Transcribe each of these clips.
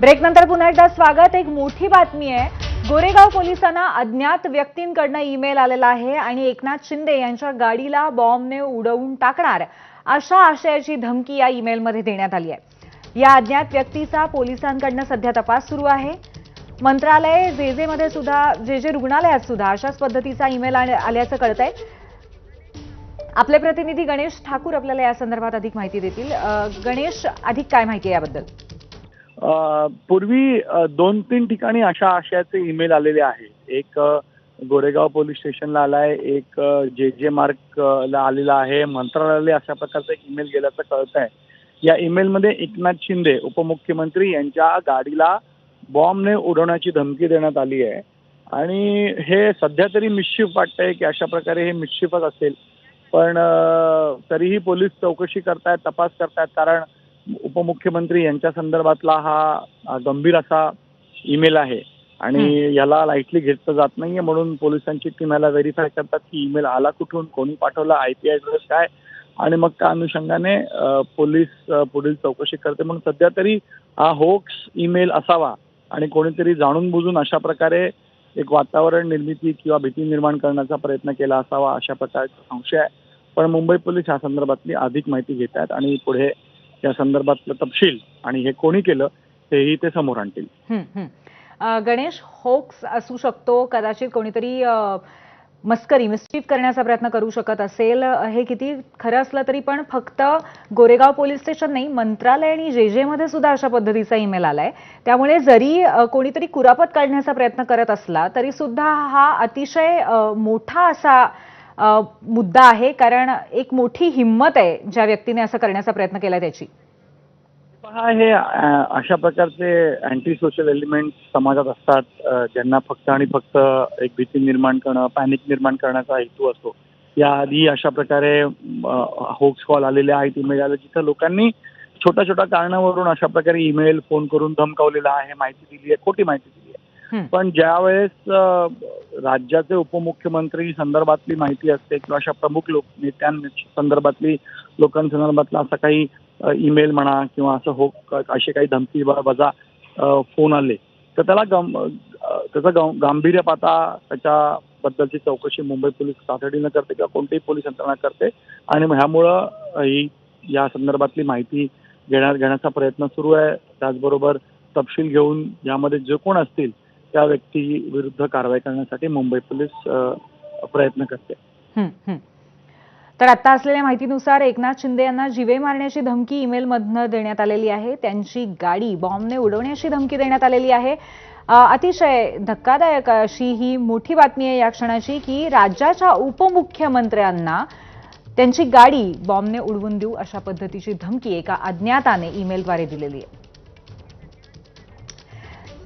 ब्रेकनंतर पुन्हा एकदा स्वागत. एक मोठी बातमी आहे. गोरेगाव पोलिसांना अज्ञात व्यक्तींकडनं ईमेल आलेला आहे आणि एकनाथ शिंदे यांच्या गाडीला बॉम्बने उडवून टाकणार अशा आशयाची धमकी या ईमेलमध्ये देण्यात आली आहे. या अज्ञात व्यक्तीचा पोलिसांकडनं सध्या तपास सुरू आहे. मंत्रालय जे जे मध्ये सुद्धा जे जे रुग्णालयात सुद्धा अशाच पद्धतीचा ईमेल आल्याचं कळत आहे. आपले प्रतिनिधी गणेश ठाकूर आपल्याला या संदर्भात अधिक माहिती देतील. गणेश अधिक काय माहिती आहे याबद्दल? पूर्वी दोन तीन ठिकाणी अशा आशयाचे ईमेल आलेले आहेत एक गोरेगाव पोलीस स्टेशनला आलाय एक जे जे मार्क ला आलेला आहे मंत्रालयाला अशा प्रकारचा एक ईमेल गेल्याचं कळत आहे या ईमेलमध्ये एकनाथ शिंदे उपमुख्यमंत्री यांच्या गाडीला बॉम्बने उडवण्याची धमकी देण्यात आली आहे. आणि हे सध्या तरी मिश्चिफ वाटतंय की अशा प्रकारे हे मिश्चिफच असेल. पण तरीही पोलीस चौकशी करतायत तपास करतायत कारण उपमुख्यमंत्री यांच्या संदर्भातला हा गंभीर असा ईमेल आहे. आणि याला लाईटली घेतलं जात नाहीये म्हणून पोलिसांची टीम याला व्हेरीफाय करतात की ईमेल आला कुठून कोणी पाठवला आय पी ॲड्रेस काय? आणि मग त्या अनुषंगाने पोलीस पुढील चौकशी करते. मग सध्या तरी हा होक्स ईमेल असावा आणि कोणीतरी जाणून बुजून अशा प्रकारे एक वातावरण निर्मिती किंवा भीती निर्माण करण्याचा प्रयत्न केला असावा अशा प्रकारचा संशय आहे. पण मुंबई पोलीस या संदर्भातली अधिक माहिती घेत आहेत आणि पुढे या संदर्भातलं तपशील आणि हे कोणी केलं तेही ते समोर आणतील. गणेश होक्स असू शकतो कदाचित कोणीतरी मस्करी मिस्चिफ करण्याचा प्रयत्न करू शकत असेल. हे किती खरं असलं तरी पण फक्त गोरेगाव पोलीस स्टेशन नाही मंत्रालय आणि जे जे मध्ये सुद्धा अशा पद्धतीचा ईमेल आलाय. त्यामुळे जरी कोणीतरी कुरापत काढण्याचा प्रयत्न करत असला तरी सुद्धा हा अतिशय मोठा असा मुद्दा आहे कारण एक मोठी हिंमत आहे ज्या व्यक्तीने असं करण्याचा प्रयत्न केला त्याची. पहा हे अशा प्रकारचे अँटी सोशल एलिमेंट समाजात असतात ज्यांना फक्त आणि फक्त एक भीती निर्माण करणं पॅनिक निर्माण करण्याचा हेतू असतो. याआधी अशा प्रकारे होक्स कॉल आलेले आहेत इमेल आले जिथं लोकांनी छोट्या छोट्या कारणावरून अशा प्रकारे ईमेल फोन करून धमकावलेला आहे माहिती दिली आहे खोटी माहिती दिली पण ज्यावेळेस वेळेस राज्याचे उपमुख्यमंत्री संदर्भातली माहिती असते किंवा अशा प्रमुख लोक नेत्यांसंदर्भातली संदर्भातली लोकांसंदर्भातला असा काही ईमेल म्हणा किंवा असं हो असे काही धमकी वजा फोन आले तर त्याला गम त्याचं गां- गांभीर्य पाहता त्याच्याबद्दलची चौकशी मुंबई पोलीस तातडीनं करते किंवा कोणतीही पोलीस यंत्रणा करते आणि ह्यामुळं ही या संदर्भातली माहिती घेण्या घेण्याचा प्रयत्न सुरू आहे. त्याचबरोबर तपशील घेऊन यामध्ये जे कोण असतील त्या व्यक्ती विरुद्ध कारवाई करण्यासाठी मुंबई पोलीस प्रयत्न करते. तर आता असलेल्या माहितीनुसार एकनाथ शिंदे यांना जीवे मारण्याची धमकी ईमेलमधनं देण्यात आलेली आहे. त्यांची गाडी बॉम्बने उडवण्याची धमकी देण्यात आलेली आहे. अतिशय धक्कादायक अशी ही मोठी बातमी आहे या क्षणाची की राज्याच्या उपमुख्यमंत्र्यांना त्यांची गाडी बॉम्बने उडवून देऊ अशा पद्धतीची धमकी एका अज्ञाताने ईमेलद्वारे दिलेली आहे.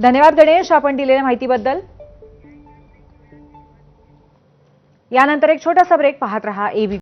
धन्यवाद गणेश आपण दिलेल्या माहितीबद्दल. यानंतर एक छोटासा ब्रेक पाहत रहा एबी